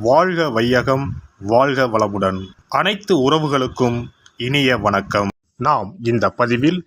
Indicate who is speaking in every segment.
Speaker 1: வாழ்க வையகம் வாழ்க வளமுடன். அனைத்து உறவுகளுக்கும் இனிய வணக்கம். நாம் இந்த பதிவில்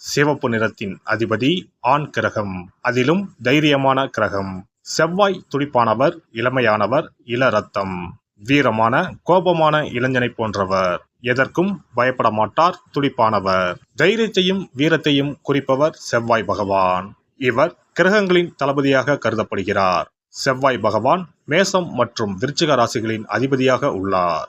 Speaker 1: சிவப்பு நிறத்தின் அதிபதி ஆண் கிரகம். அதிலும் தைரியமான கிரகம். செவ்வாய் துடிப்பானவர் இளமையானவர் இள ரத்தம். வீரமான கோபமான இளைஞனை போன்றவர். எதற்கும் பயப்பட மாட்டார் துடிப்பானவர். தைரியத்தையும் வீரத்தையும் குறிப்பவர் செவ்வாய் பகவான். இவர் கிரகங்களின் தளபதியாக கருதப்படுகிறார். செவ்வாய் பகவான் மேசம் மற்றும் விருச்சிக ராசிகளின் அதிபதியாக உள்ளார்.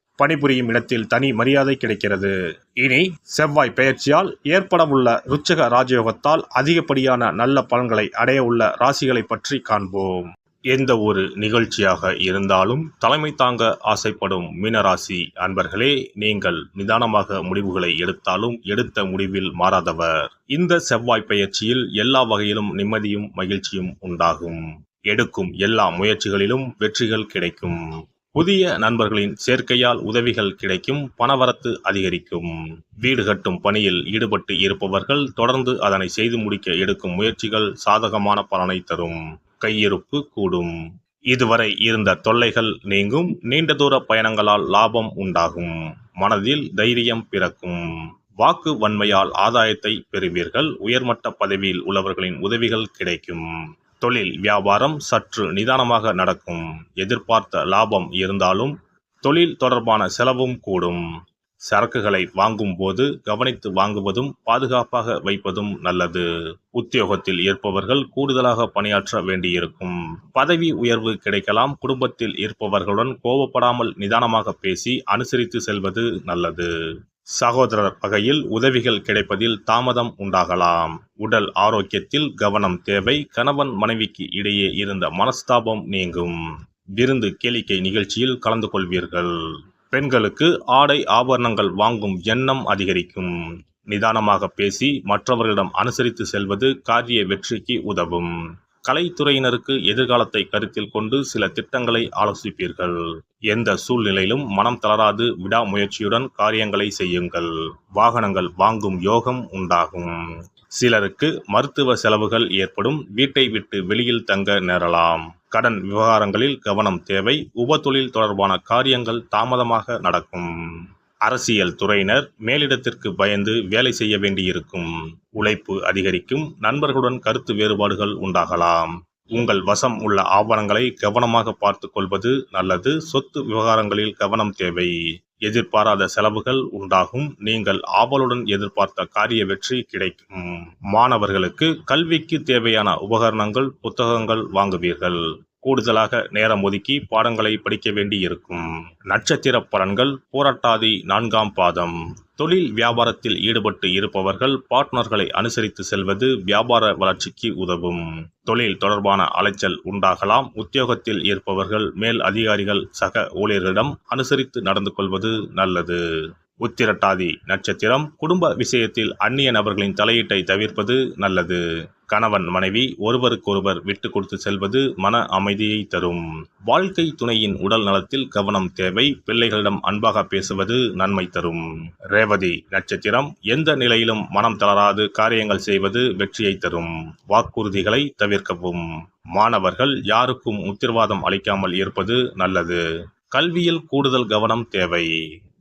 Speaker 1: பணிபுரியும் இடத்தில் தனி மரியாதை கிடைக்கிறது. இனி செவ்வாய் பெயர்ச்சியால் ஏற்படவுள்ள ருச்சக ராஜயோகத்தால் அதிகப்படியான நல்ல பலன்களை அடைய உள்ள ராசிகளை பற்றி காண்போம். எந்த ஒரு நிகழ்ச்சியாக இருந்தாலும் தலைமை தாங்க ஆசைப்படும் மீனராசி அன்பர்களே நீங்கள் நிதானமாக முடிவுகளை எடுத்தாலும் எடுத்த முடிவில் மாறாதவர். இந்த செவ்வாய் பயிற்சியில் எல்லா வகையிலும் நிம்மதியும் மகிழ்ச்சியும் உண்டாகும். எடுக்கும் எல்லா முயற்சிகளிலும் வெற்றிகள் கிடைக்கும். புதிய நண்பர்களின் சேர்க்கையால் உதவிகள் கிடைக்கும் பணவரத்து அதிகரிக்கும். வீடு கட்டும் பணியில் ஈடுபட்டு இருப்பவர்கள் தொடர்ந்து அதனை செய்து முடிக்க எடுக்கும் முயற்சிகள் சாதகமான பலனை தரும். கையிருப்பு கூடும். இதுவரை இருந்த தொல்லைகள் நீங்கும். நீண்ட தூர பயணங்களால் லாபம் உண்டாகும். மனதில் தைரியம் பிறக்கும். வாக்கு வன்மையால் ஆதாயத்தை பெறுவீர்கள். உயர்மட்ட பதவியில் உள்ளவர்களின் உதவிகள் கிடைக்கும். தொழில் வியாபாரம் சற்று நிதானமாக நடக்கும். எதிர்பார்த்த லாபம் இருந்தாலும் தொழில் தொடர்பான செலவும் கூடும். சரக்குகளை வாங்கும் போது கவனித்து வாங்குவதும் பாதுகாப்பாக வைப்பதும் நல்லது. உத்தியோகத்தில் இருப்பவர்கள் கூடுதலாக பணியாற்ற வேண்டியிருக்கும். பதவி உயர்வு கிடைக்கலாம். குடும்பத்தில் இருப்பவர்களுடன் கோபப்படாமல் நிதானமாக பேசி அனுசரித்து செல்வது நல்லது. சகோதரர் வகையில் உதவிகள் கிடைப்பதில் தாமதம் உண்டாகலாம். உடல் ஆரோக்கியத்தில் கவனம் தேவை. கணவன் மனைவிக்கு இடையே இருந்த மனஸ்தாபம் நீங்கும். விருந்து கேளிக்கை நிகழ்ச்சியில் கலந்து கொள்வீர்கள். பெண்களுக்கு ஆடை ஆபரணங்கள் வாங்கும் எண்ணம் அதிகரிக்கும். நிதானமாக பேசி மற்றவர்களிடம் அனுசரித்து செல்வது காரிய வெற்றிக்கு உதவும். கலைத்துறையினருக்கு எதிர்காலத்தை கருத்தில் கொண்டு சில திட்டங்களை ஆலோசிப்பீர்கள். எந்த சூழ்நிலையிலும் மனம் தளராது விடாமுயற்சியுடன் காரியங்களை செய்யுங்கள். வாகனங்கள் வாங்கும் யோகம் உண்டாகும். சிலருக்கு மருத்துவ செலவுகள் ஏற்படும் வீட்டை விட்டு வெளியில் தங்க நேரலாம். கடன் விவகாரங்களில் கவனம் தேவை உபத்தொழில் தொடர்பான காரியங்கள் தாமதமாக நடக்கும். அரசியல் துறையினர் மேலிடத்திற்கு பயந்து வேலை செய்ய வேண்டியிருக்கும் உழைப்பு அதிகரிக்கும் நண்பர்களுடன் கருத்து வேறுபாடுகள் உண்டாகலாம். உங்கள் வசம் உள்ள ஆவணங்களை கவனமாக பார்த்து கொள்வது நல்லது. சொத்து விவகாரங்களில் கவனம் தேவை. எதிர்பாராத செலவுகள் உண்டாகும். நீங்கள் ஆவலுடன் எதிர்பார்த்த காரிய வெற்றி கிடைக்கும். மாணவர்களுக்கு கல்விக்கு தேவையான உபகரணங்கள் புத்தகங்கள் வாங்குவீர்கள். கூடுதலாக நேரம் ஒதுக்கி பாடங்களை படிக்க வேண்டி இருக்கும் நட்சத்திர பலன்கள் போராட்டாதி நான்காம் பாதம். தொழில் வியாபாரத்தில் ஈடுபட்டு இருப்பவர்கள் பார்ட்னர்களை அனுசரித்து செல்வது வியாபார வளர்ச்சிக்கு உதவும். தொழில் தொடர்பான அலைச்சல் உண்டாகலாம். உத்தியோகத்தில் இருப்பவர்கள் மேல் அதிகாரிகள் சக ஊழியர்களிடம் அனுசரித்து நடந்து கொள்வது நல்லது. உத்திரட்டாதி நட்சத்திரம் குடும்ப விஷயத்தில் அந்நிய நபர்களின் தலையீட்டை தவிர்ப்பது நல்லது. கணவன் மனைவி ஒருவருக்கொருவர் விட்டு கொடுத்து செல்வது மன அமைதியை தரும். வாழ்க்கை துணையின் உடல் நலத்தில் கவனம் தேவை. பிள்ளைகளிடம் அன்பாக பேசுவது நன்மை தரும். ரேவதி நட்சத்திரம் எந்த நிலையிலும் மனம் தளராது. காரியங்கள் செய்வது வெற்றியை தரும். வாக்குறுதிகளை தவிர்க்கவும். மாணவர்கள் யாருக்கும் உத்திரவாதம் அளிக்காமல் இருப்பது நல்லது. கல்வியில் கூடுதல் கவனம் தேவை.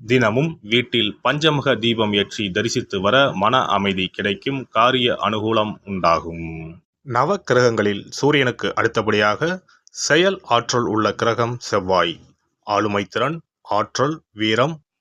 Speaker 1: தினமும் வீட்டில் பஞ்சமுக தீபம் ஏற்றி தரிசித்து வர மன அமைதி கிடைக்கும் காரிய அனுகூலம் உண்டாகும். நவ கிரகங்களில் சூரியனுக்கு அடுத்தபடியாக செயல் ஆற்றல் உள்ள கிரகம் செவ்வாய். ஆளுமை திறன் ஆற்றல் வீரம்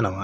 Speaker 1: நம